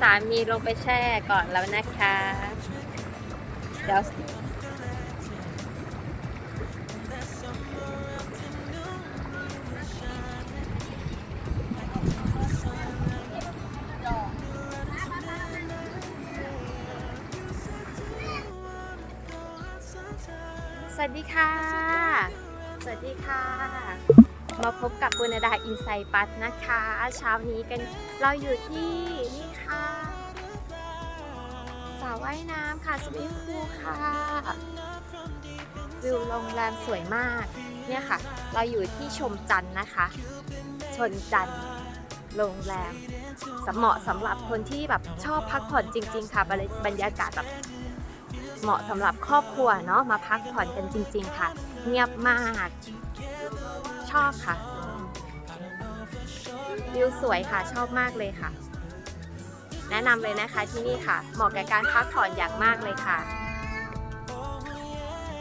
สามีลงไปแช่ก่อนแล้วนะคะ เดี๋ยวสวัสดีค่ะ สวัสดีค่ะ มาพบกับปุณดาอินไซปัสนะคะ เช้านี้กันเราอยู่ที่นี่ค่ะสระว่ายน้ำค่ะสวิมพูลค่ะ วิวโรงแรมสวยมากเนี่ยค่ะ เราอยู่ที่ชมจันนะคะ ชนจันโรงแรมสเหมาะสำหรับคนที่แบบชอบพักผ่อนจริง ๆ ค่ะ บรรยากาศแบบเหมาะสำหรับครอบครัวเนาะมาพักผ่อนกันจริง ๆ ค่ะ เงียบมาก ชอบค่ะ วิวสวยค่ะชอบมากเลยค่ะ แนะนำเลยนะคะที่นี่ค่ะ เหมาะกับการพักผ่อนอย่างมากเลยค่ะ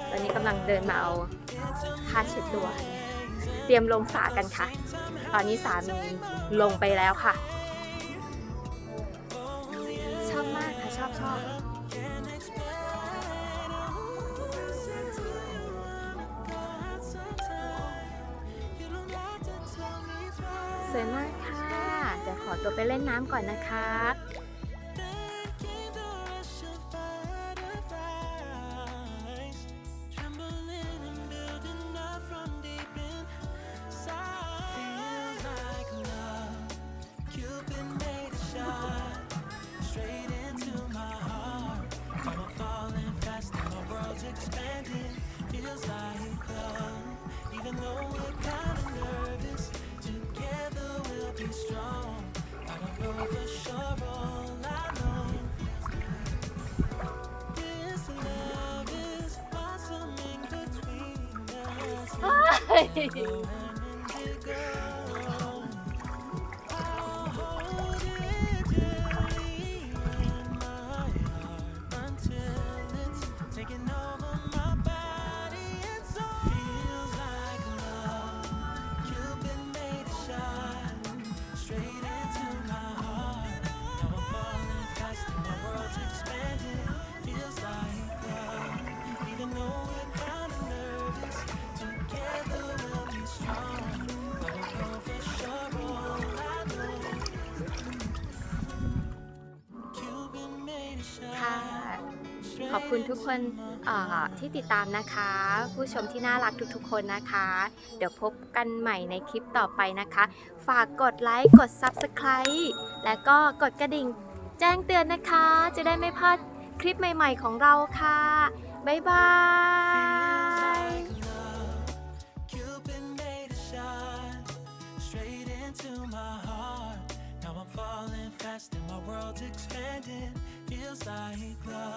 ตอนนี้กำลังเดินมาเอาผ้าเช็ดตัว เตรียมลงสระกันค่ะ ตอนนี้สามีลงไปแล้วค่ะ สวยมากค่ะ เดี๋ยวขอตัวไปเล่นน้ำก่อนนะคะะ ขอบคุณทุกคนที่ติดตามนะคะ ผู้ชมที่น่ารักทุกๆ คนนะคะ เดี๋ยวพบกันใหม่ในคลิปต่อไปนะคะ ฝากกดไลค์กด Subscribe และก็กดกระดิ่งแจ้งเตือนนะคะ จะได้ไม่พลาดคลิปใหม่ๆของเราค่ะ บ๊ายบาย falling fast and my world's expanding. Feels like love.